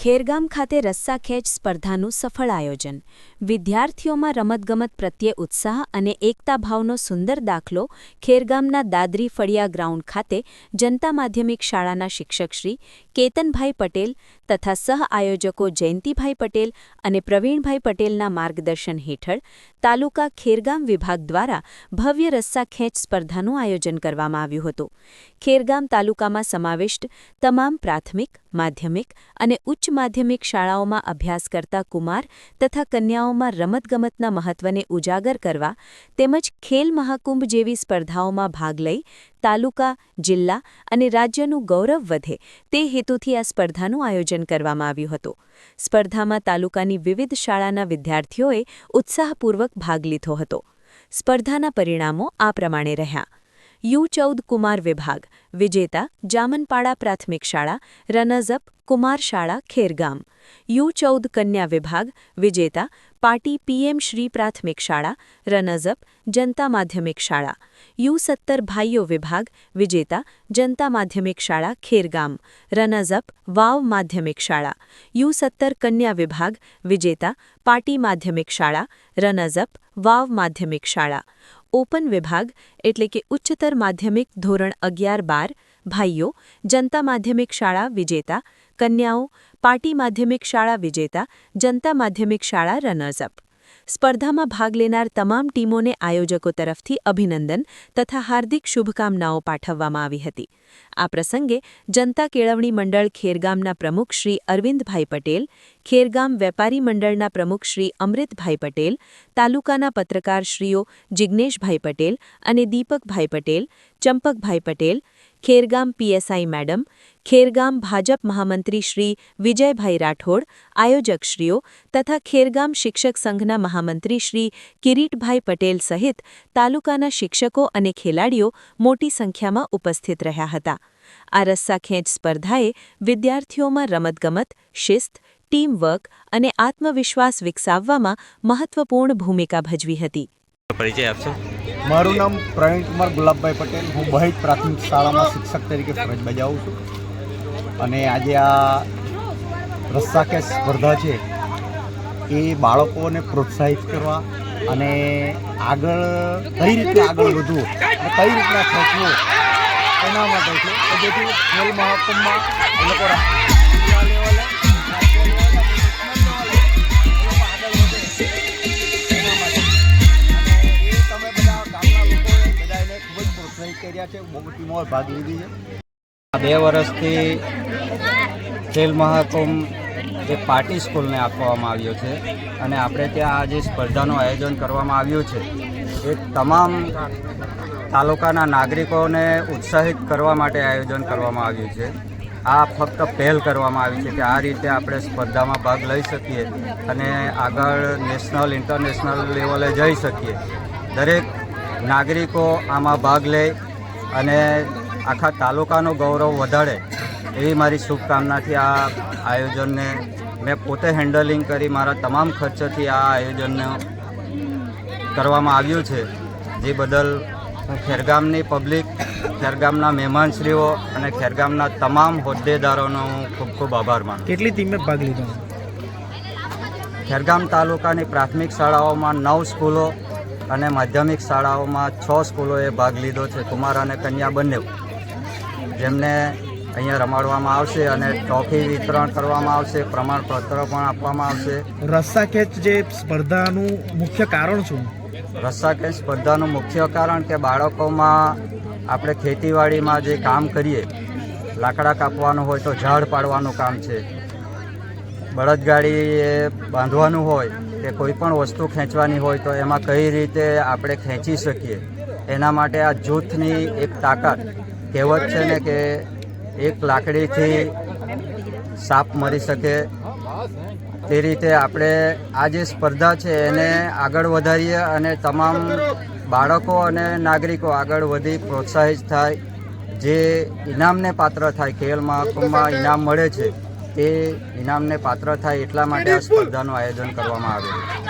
ખેરગામ ખાતે રસ્સા ખેંચ સ્પર્ધાનું સફળ આયોજન. વિદ્યાર્થીઓમાં રમતગમત પ્રત્યે ઉત્સાહ અને એકતાભાવનો સુંદર દાખલો ખેરગામના દાદરી ફળિયા ગ્રાઉન્ડ ખાતે જનતા માધ્યમિક શાળાના શિક્ષકશ્રી કેતનભાઈ પટેલ તથા સહ આયોજકો જયંતિભાઈ પટેલ અને પ્રવીણભાઈ પટેલના માર્ગદર્શન હેઠળ તાલુકા ખેરગામ વિભાગ દ્વારા ભવ્ય રસ્સા ખેંચ સ્પર્ધાનું આયોજન કરવામાં આવ્યું હતું. ખેરગામ તાલુકામાં સમાવિષ્ટ તમામ પ્રાથમિક, માધ્યમિક અને ઉચ્ચ માધ્યમિક શાળાઓમાં અભ્યાસ કરતા કુમાર તથા કન્યાઓમાં રમતગમતના મહત્વને ઉજાગર કરવા તેમજ ખેલ મહાકુંભ જેવી સ્પર્ધાઓમાં ભાગ લઈ તાલુકા, જિલ્લા અને રાજ્યનું ગૌરવ વધે તે હેતુથી આ સ્પર્ધાનું આયોજન કરવામાં આવ્યું હતું. સ્પર્ધામાં તાલુકાની વિવિધ શાળાના વિદ્યાર્થીઓએ ઉત્સાહપૂર્વક ભાગ લીધો હતો. સ્પર્ધાના પરિણામો આ પ્રમાણે રહ્યા. યુ ચૌદ કુમાર વિભાગ, વિજેતા, જામનપાડા પ્રાથમિક શાળા રનઝઅપ કુમાર શાળા, ખેરગામ. યુ ચૌદ કન્યા વિભાગ, વિજેતા પાટી પીએમ શ્રી પ્રાથમિક શાળા રનઝઅપ જનતા માધ્યમિક શાળા. યુ સત્તર ભાઈઓ વિભાગ, વિજેતા, જનતા માધ્યમિક શાળા, ખેરગામ. રનઝઅપ વાવ માધ્યમિક શાળા. યુ સત્તર કન્યા વિભાગ, વિજેતા પાટી માધ્યમિક શાળા રનઝઅપ વાવ માધ્યમિક શાળા. ઓપન વિભાગ એટલે કે ઉચ્ચતર માધ્યમિક ધોરણ અગિયાર બાર ભાઈઓ જનતા માધ્યમિક શાળા વિજેતા કન્યાઓ પાટી માધ્યમિક શાળા વિજેતા જનતા માધ્યમિક શાળા રનર્સઅપ સ્પર્ધામાં ભાગ લેનાર તમામ ટીમોને આયોજકો તરફથી અભિનંદન તથા હાર્દિક શુભકામનાઓ પાઠવવામાં આવી હતી. આ પ્રસંગે જનતા કેળવણી મંડળ ખેરગામના પ્રમુખ શ્રી અરવિંદભાઈ પટેલ, ખેરગામ વેપારી મંડળના પ્રમુખ શ્રી અમૃતભાઈ પટેલ, તાલુકાના પત્રકારશ્રીઓ જિજ્ઞેશભાઈ પટેલ અને દીપકભાઈ પટેલ, ચંપકભાઈ પટેલ ખેરગામ પીએસઆઈ મેડમ ખેરગામ ભાજપ મહામંત્રી શ્રી વિજયભાઈ રાઠોડ આયોજકશ્રીઓ તથા ખેરગામ શિક્ષક સંઘના મહામંત્રી શ્રી કિરીટભાઈ પટેલ સહિત તાલુકાના શિક્ષકો અને ખેલાડીઓ મોટી સંખ્યામાં ઉપસ્થિત રહ્યા હતા આ રસ્સાખેંચ સ્પર્ધાએ વિદ્યાર્થીઓમાં રમતગમત શિસ્ત ટીમવર્ક અને આત્મવિશ્વાસ વિકસાવવામાં મહત્વપૂર્ણ ભૂમિકા ભજવી હતી પરિચય આપશો મારું નામ પ્રવીણ કુમાર ગુલાબભાઈ પટેલ. હું બહિત પ્રાથમિક શાળામાં શિક્ષક તરીકે ફરજ બજાવું છું. અને આજે આ રસ્સાખેંચ સ્પર્ધા છે એ બાળકોને પ્રોત્સાહિત કરવા અને આગળ કઈ રીતે આગળ વધવું અને કઈ રીતના ખેંચવું એના માટે છે. જેથી ખેલ મહાકુંભમાં લોકો રા- લેવલે, કર્યા બે વર્ષથી ખેલ મહાકુંભ જે પાર્ટી સ્કૂલને આપવામાં આવ્યો છે અને આપણે ત્યાં આ જે સ્પર્ધાનું આયોજન કરવામાં આવ્યું છે, એ તમામ તાલુકાના નાગરિકોને ઉત્સાહિત કરવા માટે આયોજન કરવામાં આવ્યું છે. આ ફક્ત પહેલ કરવામાં આવી છે કે આ રીતે આપણે સ્પર્ધામાં ભાગ લઈ શકીએ અને આગળ નેશનલ, ઇન્ટરનેશનલ લેવલે જઈ શકીએ. દરેક નાગરિકો આમાં ભાગ લે અને આખા તાલુકાનું ગૌરવ વધારે એવી મારી શુભકામનાથી આ આયોજનને મેં પોતે હેન્ડલિંગ કરી મારા તમામ ખર્ચથી આ આયોજનને કરવામાં આવ્યું છે. જે બદલ હું ખેરગામની પબ્લિક ખેરગામના મહેમાનશ્રીઓ અને ખેરગામના તમામ હોદ્દેદારોનો હું ખૂબ ખૂબ આભાર માનું કેટલી ટીમે ભાગ લીધો? ખેરગામ તાલુકાની પ્રાથમિક શાળાઓમાં નવ સ્કૂલો અને માધ્યમિક શાળાઓમાં છ સ્કૂલોએ ભાગ લીધો છે કુમાર અને કન્યા બંને. જેમને અહીંયા રમાડવામાં આવશે અને ટ્રોફી વિતરણ કરવામાં આવશે પ્રમાણપત્ર પણ આપવામાં આવશે. રસ્સા ખેંચ જે સ્પર્ધાનું મુખ્ય કારણ શું? રસ્સાખેંચ સ્પર્ધાનું મુખ્ય કારણ કે બાળકોમાં આપણે ખેતીવાડીમાં જે કામ કરીએ લાકડા કાપવાનું હોય તો ઝાડ પાડવાનું કામ છે. બળદગાડી બાંધવાનું હોય કે કોઈ પણ વસ્તુ ખેંચવાની હોય તો એમાં કઈ રીતે આપણે ખેંચી શકીએ? એના માટે આ જૂથની એક તાકાત કહેવત છે ને કે એક લાકડીથી સાપ મરી શકે. તે રીતે આપણે આ જે સ્પર્ધા છે એને આગળ વધારીએ અને તમામ બાળકો અને નાગરિકો આગળ વધી પ્રોત્સાહિત થાય. જે ઇનામને પાત્ર થાય ખેલ મહાકુંભમાં ઇનામ મળે છે તે ઇનામને પાત્ર થાય એટલા માટે આ સ્પર્ધાનું આયોજન કરવામાં આવ્યું.